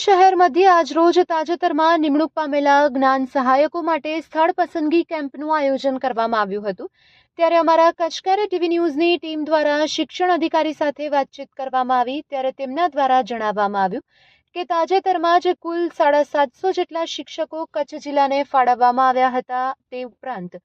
શહેર મધ્યે આજરોજ તાજેતરમાં નિમણૂક પામેલા જ્ઞાન સહાયકો માટે સ્થળ પસંદગી કેમ્પનું આયોજન કરવામાં આવ્યું હતું. ત્યારે અમારા કચકારે ટીવી ન્યૂઝની ટીમ દ્વારા શિક્ષણ અધિકારી સાથે વાતચીત કરવામાં આવી, ત્યારે તેમના દ્વારા જણાવવામાં આવ્યું કે તાજેતરમાં જ કુલ સાડા સાતસો જેટલા શિક્ષકો કચ્છ જિલ્લાને ફાળવવામાં આવ્યા હતા તે ઉપરાંત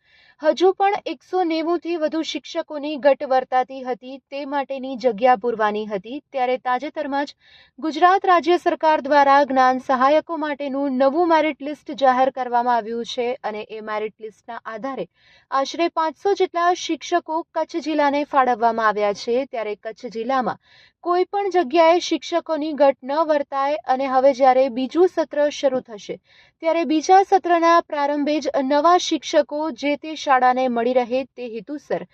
હજુ પણ એકસો નેવુંથી વધુ શિક્ષકોની ઘટ વર્તાતી હતી તે માટેની જગ્યા પૂરવાની હતી. ત્યારે તાજેતરમાં જ ગુજરાત રાજ્ય સરકાર દ્વારા જ્ઞાન સહાયકો માટેનું નવું મેરિટ લિસ્ટ જાહેર કરવામાં આવ્યું છે અને એ મેરિટ લિસ્ટના આધારે આશરે પાંચસો જેટલા શિક્ષકો કચ્છ જિલ્લાને ફાળવવામાં આવ્યા છે. ત્યારે કચ્છ જિલ્લામાં કોઈ પણ જગ્યાએ શિક્ષકોની ઘટ ન વર્તાય અને હવે જ્યારે બીજું સત્ર શરૂ થશે ત્યારે બીજા સત્રના પ્રારંભે જ નવા શિક્ષકો જે તે શાળાને મળી રહે તે હેતુસર.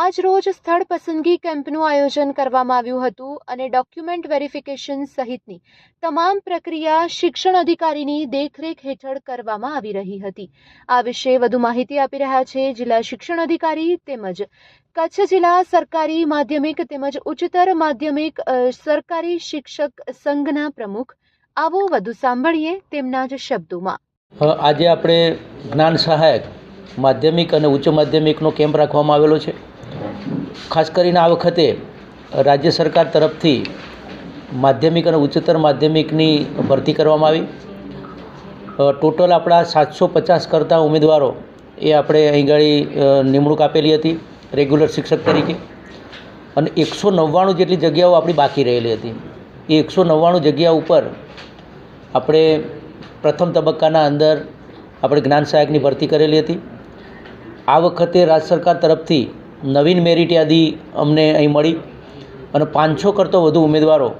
આજ રોજ સ્થળ પસંદગી કેમ્પનું આયોજન કરવામાં આવ્યું હતું અને ડોક્યુમેન્ટ વેરિફિકેશન સહિતની તમામ પ્રક્રિયા શિક્ષણ અધિકારીની દેખરેખ હેઠળ કરવામાં આવી રહી હતી. આ વિશે વધુ માહિતી આપી રહ્યા છે જિલ્લા શિક્ષણ અધિકારી તેમજ કચ્છ જિલ્લા સરકારી માધ્યમિક તેમજ ઉચ્ચતર માધ્યમિક સરકારી શિક્ષક સંઘના પ્રમુખ. આવો વધુ સાંભળીએ તેમના જ શબ્દોમાં. આજે આપણે જ્ઞાન સહાયક માધ્યમિક અને ઉચ્ચ માધ્યમિકનો કેમ્પ રાખવામાં આવેલો છે. ખાસ કરીને આ વખતે રાજ્ય સરકાર તરફથી માધ્યમિક અને ઉચ્ચતર માધ્યમિકની ભરતી કરવામાં આવી. ટોટલ આપણા સાતસો પચાસ કરતાં ઉમેદવારો એ આપણે અહીં ગાડી નિમણૂક આપેલી હતી રેગ્યુલર શિક્ષક તરીકે. અને એકસો નવ્વાણું જેટલી જગ્યાઓ આપણી બાકી રહેલી હતી. એ એકસો નવ્વાણું જગ્યા ઉપર આપણે પ્રથમ તબક્કાના અંદર આપણે જ્ઞાન સહાયકની ભરતી કરેલી હતી. આ વખતે રાજ્ય સરકાર તરફથી નવીન મેરિટ યાદી અમને અહીં મળી અને પાંચસો કરતો વધુ ઉમેદવારો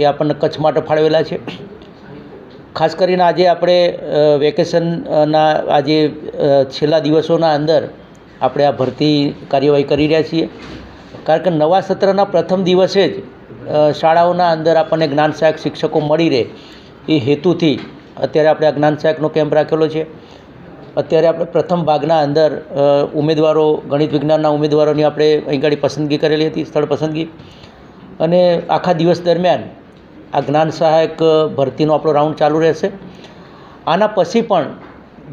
એ આપણને કચ્છ માટે ફાળવેલા છે. ખાસ કરીને આજે આપણે વેકેશનના આજે છેલ્લા દિવસોના અંદર આપણે આ ભરતી કાર્યવાહી કરી રહ્યા છીએ. કારણ કે નવા સત્રના પ્રથમ દિવસે જ શાળાઓના અંદર આપણને જ્ઞાન સહાયક શિક્ષકો મળી રહે. એ હેતુથી અત્યારે આપણે આ જ્ઞાન સહાયકનો કેમ્પ રાખેલો છે. અત્યારે આપણે પ્રથમ ભાગના અંદર ઉમેદવારો, ગણિત વિજ્ઞાનના ઉમેદવારોની આપણે અહીં આગળ પસંદગી કરેલી હતી, સ્થળ પસંદગી. અને આખા દિવસ દરમિયાન આ જ્ઞાન સહાયક ભરતીનો આપણો રાઉન્ડ ચાલુ રહેશે. આના પછી પણ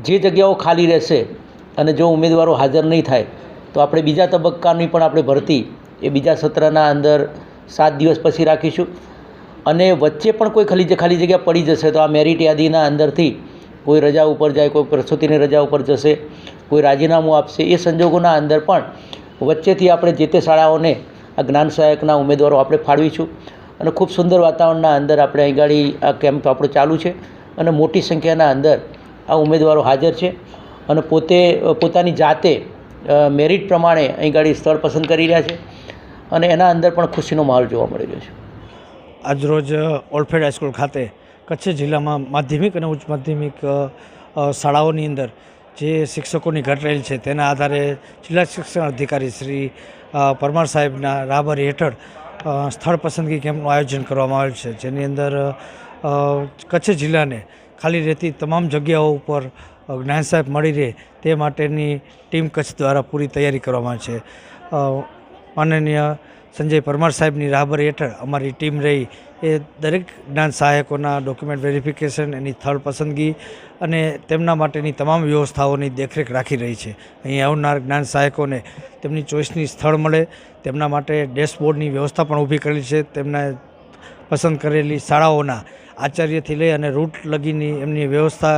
જે જગ્યાઓ ખાલી રહેશે અને જો ઉમેદવારો હાજર નહીં થાય, તો આપણે બીજા તબક્કાની પણ આપણે ભરતી એ બીજા સત્રના અંદર સાત દિવસ પછી રાખીશું. અને વચ્ચે પણ કોઈ ખાલી ખાલી જગ્યા પડી જશે તો આ મેરિટ યાદીના અંદરથી કોઈ રજા ઉપર જાય, કોઈ પ્રસૂતિની રજા ઉપર જશે, કોઈ રાજીનામું આપશે, એ સંજોગોના અંદર પણ વચ્ચેથી આપણે જે તે શાળાઓને આ જ્ઞાન સહાયકના ઉમેદવારો આપણે ફાળવીશું. અને ખૂબ સુંદર વાતાવરણના અંદર આપણે અહીં ગાડી આ કેમ્પ આપણો ચાલુ છે અને મોટી સંખ્યાના અંદર આ ઉમેદવારો હાજર છે અને પોતે પોતાની જાતે મેરિટ પ્રમાણે અહીં ગાડી સ્થળ પસંદ કરી રહ્યા છે અને એના અંદર પણ ખુશીનો માહોલ જોવા મળી રહ્યો છે. આજરોજ ઓલ્ફેડ હાઈસ્કૂલ ખાતે કચ્છ જિલ્લામાં માધ્યમિક અને ઉચ્ચ માધ્યમિક શાળાઓની અંદર જે શિક્ષકોની ઘટ રહેલ છે તેના આધારે જિલ્લા શિક્ષણ અધિકારી શ્રી પરમાર સાહેબના રાહબરી હેઠળ સ્થળ પસંદગી કેમ્પનું આયોજન કરવામાં આવેલ છે. જેની અંદર કચ્છ જિલ્લાને ખાલી રહેતી તમામ જગ્યાઓ ઉપર જ્ઞાન સાહેબ મળી રહે તે માટેની ટીમ કચ્છ દ્વારા પૂરી તૈયારી કરવામાં છે. માનનીય સંજય પરમાર સાહેબની રાહબરી હેઠળ અમારી ટીમ રહી. એ દરેક જ્ઞાન સહાયકોના ડોક્યુમેન્ટ વેરિફિકેશન એની સ્થળ પસંદગી અને તેમના માટેની તમામ વ્યવસ્થાઓની દેખરેખ રાખી રહી છે. અહીં આવનાર જ્ઞાન સહાયકોને તેમની ચોઈસની સ્થળ મળે, તેમના માટે ડેશબોર્ડની વ્યવસ્થા પણ ઊભી કરેલી છે. તેમના પસંદ કરેલી શાળાઓના આચાર્યથી લઈ અને રૂટ લગીની એમની વ્યવસ્થા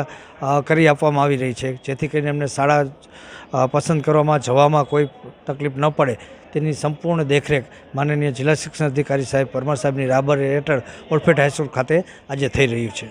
કરી આપવામાં આવી રહી છે. જેથી કરીને એમને શાળા પસંદ કરવામાં, જવામાં કોઈ તકલીફ ન પડે. તેની સંપૂર્ણ દેખરેખ માનનીય જિલ્લા શિક્ષણ અધિકારી સાહેબ પરમાર સાહેબની રાબર હેઠળ ઓલફેટ હાઈસ્કૂલ ખાતે આજે થઈ રહ્યું છે.